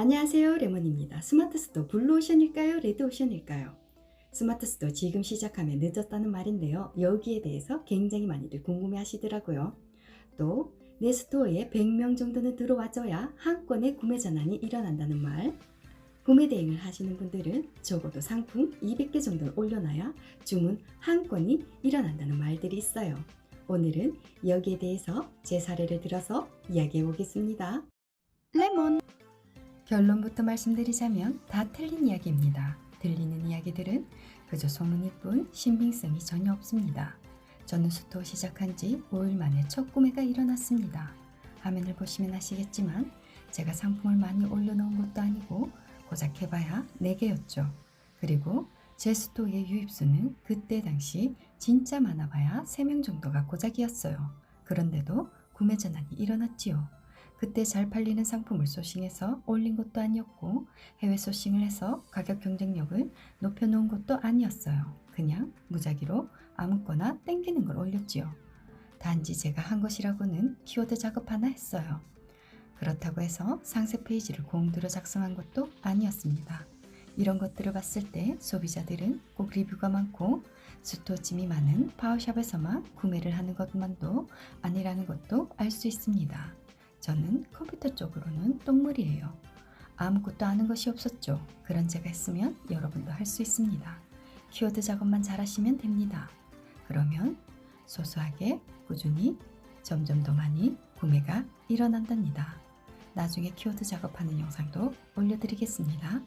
안녕하세요 레몬입니다. 스마트스토어 블루오션일까요? 레드오션일까요? 스마트스토어 지금 시작하면 늦었다는 말인데요. 여기에 대해서 굉장히 많이들 궁금해 하시더라고요. 또 내 스토어에 100명 정도는 들어와줘야 한 건의 구매 전환이 일어난다는 말. 구매 대행을 하시는 분들은 적어도 상품 200개 정도를 올려놔야 주문 한 건이 일어난다는 말들이 있어요. 오늘은 여기에 대해서 제 사례를 들어서 이야기해 보겠습니다. 레몬 결론부터 말씀드리자면 다 틀린 이야기입니다. 들리는 이야기들은 그저 소문일 뿐 신빙성이 전혀 없습니다. 저는 스토어 시작한 지 5일 만에 첫 구매가 일어났습니다. 화면을 보시면 아시겠지만 제가 상품을 많이 올려놓은 것도 아니고 고작 해봐야 4개였죠. 그리고 제 스토어의 유입수는 그때 당시 진짜 많아봐야 3명 정도가 고작이었어요. 그런데도 구매 전환이 일어났지요. 그때 잘 팔리는 상품을 소싱해서 올린 것도 아니었고 해외 소싱을 해서 가격 경쟁력을 높여놓은 것도 아니었어요. 그냥 무작위로 아무거나 땡기는 걸 올렸지요. 단지 제가 한 것이라고는 키워드 작업 하나 했어요. 그렇다고 해서 상세 페이지를 공들여 작성한 것도 아니었습니다. 이런 것들을 봤을 때 소비자들은 꼭 리뷰가 많고 스토어짐이 많은 파워샵에서만 구매를 하는 것만도 아니라는 것도 알 수 있습니다. 저는 컴퓨터 쪽으로는 똥물이에요. 아무것도 아는 것이 없었죠. 그런 제가 했으면 여러분도 할 수 있습니다. 키워드 작업만 잘하시면 됩니다. 그러면 소소하게 꾸준히 점점 더 많이 구매가 일어난답니다. 나중에 키워드 작업하는 영상도 올려드리겠습니다.